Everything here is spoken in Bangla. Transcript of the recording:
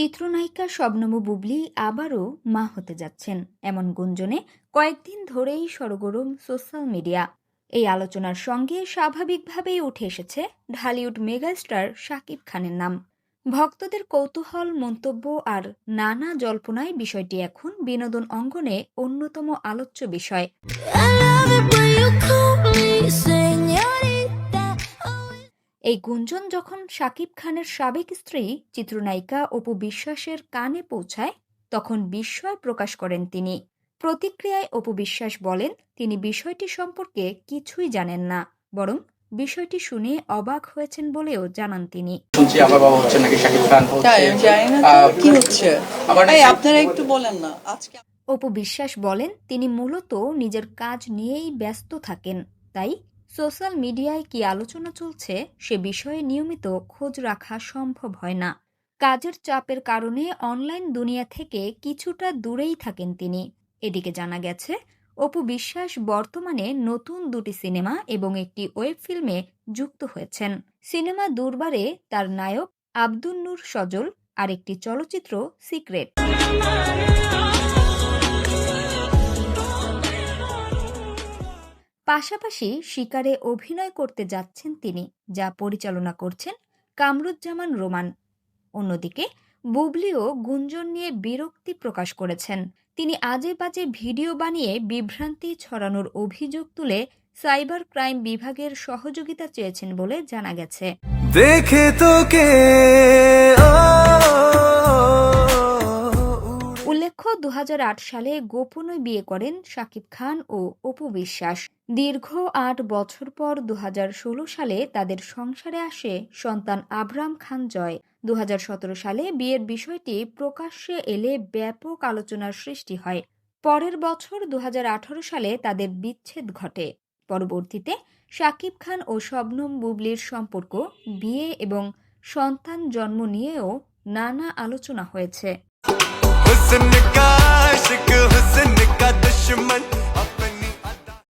চিত্রনায়িকা শবনম বুবলি আবারও মা হতে যাচ্ছেন, এমন গুঞ্জনে কয়েকদিন ধরেই সরগরম সোশ্যাল মিডিয়া। এই আলোচনার সঙ্গে স্বাভাবিকভাবেই উঠে এসেছে ঢালিউড মেগাস্টার শাকিব খানের নাম। ভক্তদের কৌতূহল, মন্তব্য আর নানা জল্পনায় বিষয়টি এখন বিনোদন অঙ্গনে অন্যতম আলোচ্য বিষয়। এই গুঞ্জন যখন শাকিব খানের সাবেক স্ত্রী চিত্রনায়িকা অপু বিশ্বাসের কানে পৌঁছায় তখন বিস্ময় প্রকাশ করেন তিনি। প্রতিক্রিয়ায় অপু বিশ্বাস বলেন তিনি বিষয়টি সম্পর্কে কিছুই জানেন না বরং বিষয়টি শুনে অবাক হয়েছেন বলেও জানান তিনি। শুনছি আবার বাবা হচ্ছে নাকি শাকিব খান তাই জানি না। কি হচ্ছে? আপনারা একটু বলেন না। আজকে অপু বিশ্বাস বলেন তিনি মূলত নিজের কাজ নিয়েই ব্যস্ত থাকেন তাই সোশ্যাল মিডিয়ায় কি আলোচনা চলছে সে বিষয়ে নিয়মিত খোঁজ রাখা সম্ভব হয় না। কাজের চাপের কারণে অনলাইন দুনিয়া থেকে কিছুটা দূরেই থাকেন তিনি। এদিকে জানা গেছে, অপু বিশ্বাস বর্তমানে নতুন দুটি সিনেমা এবং একটি ওয়েব ফিল্মে যুক্ত হয়েছেন। সিনেমা দুর্বারে তার নায়ক আব্দুল নূর সজল আর একটি চলচ্চিত্র সিক্রেট। পাশাপাশি শিকারে অভিনয় করতে যাচ্ছেন তিনি, যা পরিচালনা করছেন কামরুজ্জামান রোমান। অন্যদিকে বুবলিও গুঞ্জন নিয়ে বিরক্তি প্রকাশ করেছেন। তিনি আজে বাজে ভিডিও বানিয়ে বিভ্রান্তি ছড়ানোর অভিযোগ তুলে সাইবার ক্রাইম বিভাগের সহযোগিতা চেয়েছেন বলে জানা গেছে। দেখে তোকে দু হাজার আট সালে গোপনে বিয়ে করেন শাকিব খান ও অপু বিশ্বাস। দীর্ঘ আট বছর পর দু হাজার ষোলো সালে তাদের সংসারে আসে সন্তান আবরাম খান জয়। দু হাজার সতেরো সালে বিয়ের বিষয়টি প্রকাশ্যে এলে ব্যাপক আলোচনার সৃষ্টি হয়। পরের বছর দু হাজার আঠারো সালে তাদের বিচ্ছেদ ঘটে। পরবর্তীতে শাকিব খান ও শবনম বুবলির সম্পর্ক, বিয়ে এবং সন্তান জন্ম নিয়েও নানা আলোচনা হয়েছে।